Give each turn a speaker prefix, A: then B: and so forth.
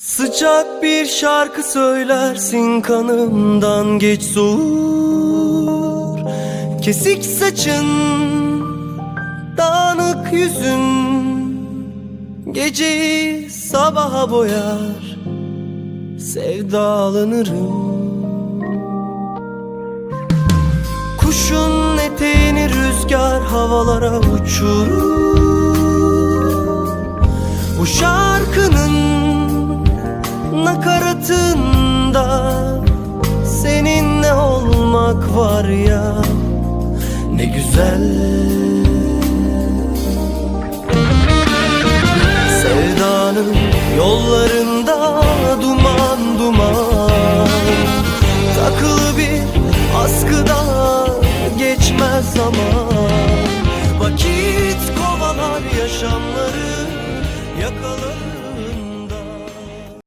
A: Sıcak bir şarkı söylersin kanımdan geç soğur. Kesik saçın, dağınık yüzün Geceyi sabaha boyar. Sevdalanırım. Kuşun eteğini rüzgar havalara uçurur. Bu şarkının Seninle olmak var ya? Ne güzel. Sevdanın yollarında duman duman. Takılı bir askıda geçmez zaman. Vakit kovalar yaşamları yakalarım